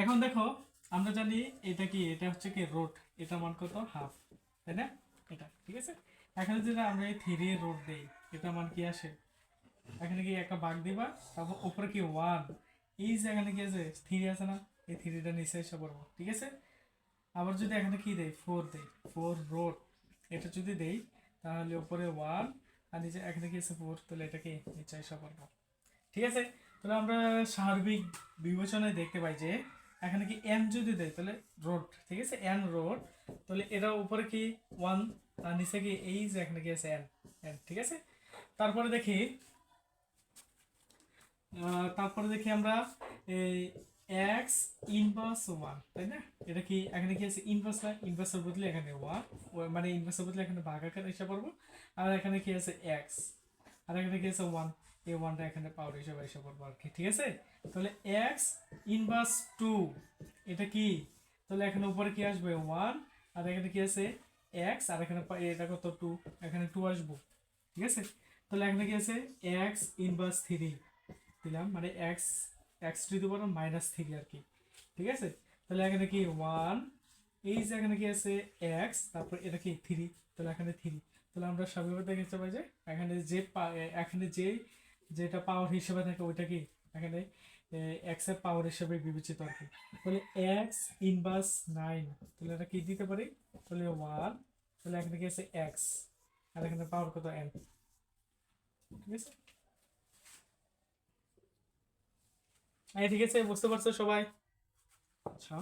এখন দেখো, আমরা জানি এটা কি? এটা হচ্ছে কি রোড এটা মান কত? হাফ তাই না? এটা, ঠিক আছে? এখানে যদি আমরা এই থ্রি রোড দেই, এটা মান কি আসে? এখানে কি একটা বাঘ দিবা? তারপর উপরে কি ওয়ান এই যে এখানে কি আছে? থ্রি আছে না? এই থ্রিটা নিচে এসে পড়ব, ঠিক আছে? আবার যদি এখানে কি দেয় ফোর দেয় ফোর রোড এটা যদি দেই, তাহলে উপরে ওয়ান আর নিচে এখানে কি আছে ফোর তাহলে এটাকে নিচে এসে পড়ব, ঠিক আছে? তাহলে আমরা সার্বিক বিবেচনায় দেখতে পাই যে এখানে কি এন যদি দেয়, তাহলে রোড ঠিক আছে? এন রোড তাহলে এটা উপরে কি ওয়ান আর নিচে কি এই যে এখানে কি আছে এন এন ঠিক আছে? তারপরে দেখি তারপরে দেখি আমরা এই এক্স ইনভার্স ওয়ান তাই না? এটা কি, এখানে কি আছে ইনভার্স না ইনভার্সের বদলে এখানে ওয়ান মানে ইনভার্সের বদলে এখানে ভাগ আকার এসে পড়ব আর এখানে কি আছে এক্স আর এখানে কি আছে ওয়ান এই ওয়ানটা এখানে পাওয়ার হিসেবে এসে আর কি, ঠিক আছে? তাহলে এক্স ইনভার্স টু এটা কি? তাহলে এখানে উপরে কি আসবে? ওয়ান আর এখানে কি আছে? এক্স আর এখানে এটা কত? টু এখানে টু আসব, ঠিক আছে? তাহলে এখানে কি আছে? এক্স ইনভার্স থ্রি দিলাম মানে x x to the power minus three আর কি, ঠিক আছে? তাহলে এখানে কি? ওয়ান এই যে এখানে কি আছে? এক্স তারপর এটা কি? থ্রি তাহলে এখানে থ্রি তাহলে আমরা স্বাভাবিকভাবে দেখতে পাই যে এখানে যে এখানে যে যেটা পাওয়ার হিসেবে থাকে ওইটা কি এখানে এক্সের পাওয়ার হিসেবে বিবেচিত আর কি। তাহলে এক্স ইনভার্স নাইন তাহলে এটা কি দিতে পারি? তাহলে ওয়ান তাহলে এখানে কি আছে এক্স আর এখানে পাওয়ার কত? এন ঠিক আছে? এই ঠিক আছে, বুঝতে পারছ সবাই? আচ্ছা।